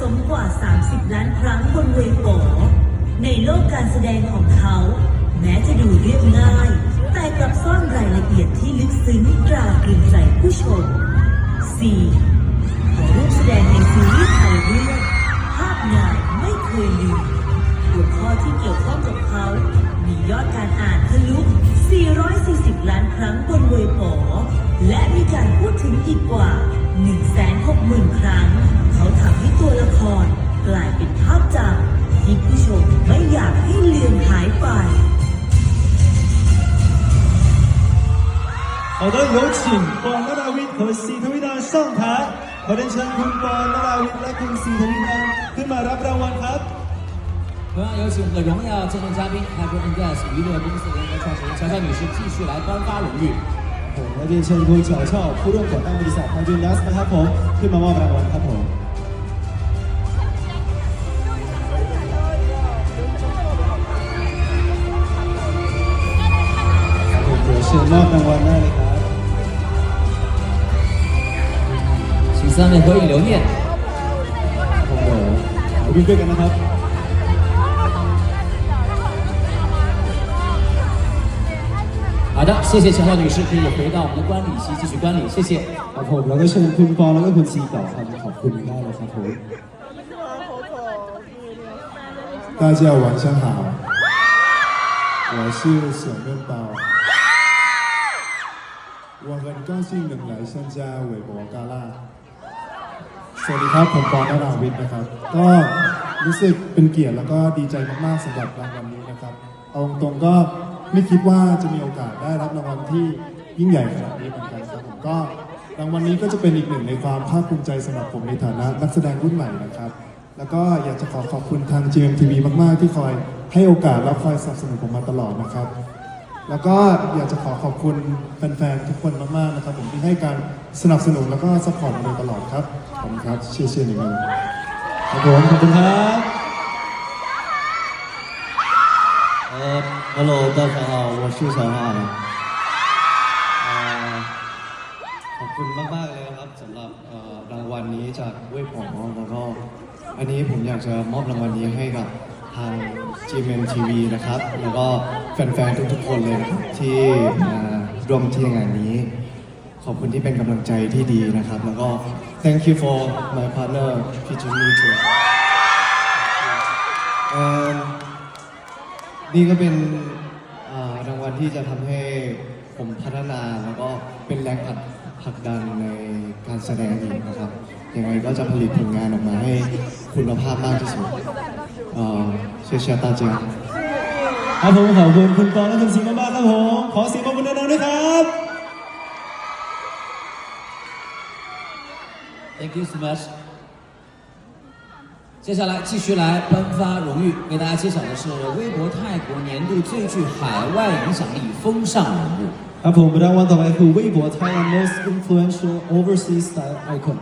สมกว่า 30 ล้านครั้งบนเวทีโปในโลกการแสดงของเขา แม้จะดูเรียบง่าย แต่กลับซ่อนรายละเอียดที่ลึกซึ้งตราตรึงใจผู้ชม 4. 好的，有请ปอนนาดาวิทย์和ศรีทวิดา上台ขอเรียนเชิญคุณปอนนาดาวิทย์และคุณศรีทวิดาขึ้นมารับรางวัลครับ 同样有请我们的荣耀见证嘉宾 Happy and Gas 娱乐公司联合创始人乔乔女士继续来颁发荣誉。 ผมและเรียนเชิญคุณเฉาเช่าผู้ร่วมก่อตั้งบริษัททางจูนัสนะครับผมขึ้นมามอบรางวัลครับผมครับผมเดี๋ยวเชิญมอบรางวัลได้เลยครับ 请三位合影留念。 ผมเดี๋ยววิ่งด้วยกันนะครับ 好的，谢谢乔乔女士，可以回到我们的观礼席继续观礼，谢谢。 ครับผมแล้วก็เชิญคุณปอแล้วก็คุณซีต่อครับขอบคุณได้เลยครับผม 大家晚上好，我是小面包，我很高兴能来参加韦博嘎啦。 สวัสดีครับ ผมปอนนาราวิทย์นะครับ ก็รู้สึกเป็นเกียรติแล้วก็ดีใจมากๆสำหรับรางวัลนี้นะครับ เอาตรงๆก็ไม่คิดว่าจะมีโอกาสได้รับรางวัลที่ยิ่งใหญ่ขนาดนี้เหมือนกันครับผมก็รางวัลนี้ก็จะเป็นอีกหนึ่งในความภาคภูมิใจสำหรับผมในฐานะนักแสดงรุ่นใหม่นะครับ แล้วก็อยากจะขอขอบคุณทาง GMTV มากๆ ที่คอยให้โอกาสและคอยสนับสนุนผมมาตลอดนะครับ แล้วก็อยากจะขอขอบคุณแฟนๆทุกคนมากๆนะครับ ผมที่ให้การสนับสนุนแล้วก็สปอร์ตมาตลอดครับขอบคุณครับเชียร์เชียร์หนึ่งครัครับขอบคุณครับเอ่อฮัลโหล大家好我是小浩ขอบคุณมากๆเลยครับสำหรับรางวัลนี้จากเว่ยผอแล้วก็อันนี้ผมอยากจะมอบรางวัลนี้ให้กับทาง GMMTV นะครับ แล้วก็แฟนๆ ทุกๆ คนเลยนะครับที่มาร่วมที่งานนี้ ขอบคุณที่เป็นกำลังใจที่ดีนะครับ แล้วก็ thank you for my partner พี่จิมมี่ทูนี่ก็เป็นอ่ารางวัลที่จะทำให้ผมพัฒนาแล้วก็เป็นแรงผลักผลักดันในการแสดงอีกนะครับยังไงก็จะผลิตผลงานออกมาให้คุณภาพมากที่สุดเอ่อ เชียร์เชียร์ตาเจีย ครับผมขอบคุณคุณปอและคุณซีมากๆครับผมขอเสียงปรบมือดังๆด้วยครับ Thank you so much。接下来继续来颁发荣誉，为大家揭晓的是微博泰国年度最具海外影响力风尚人物。 ครับผมรางวัลต่อไปคือ Weibo Thailand Most Influential Overseas Style Icon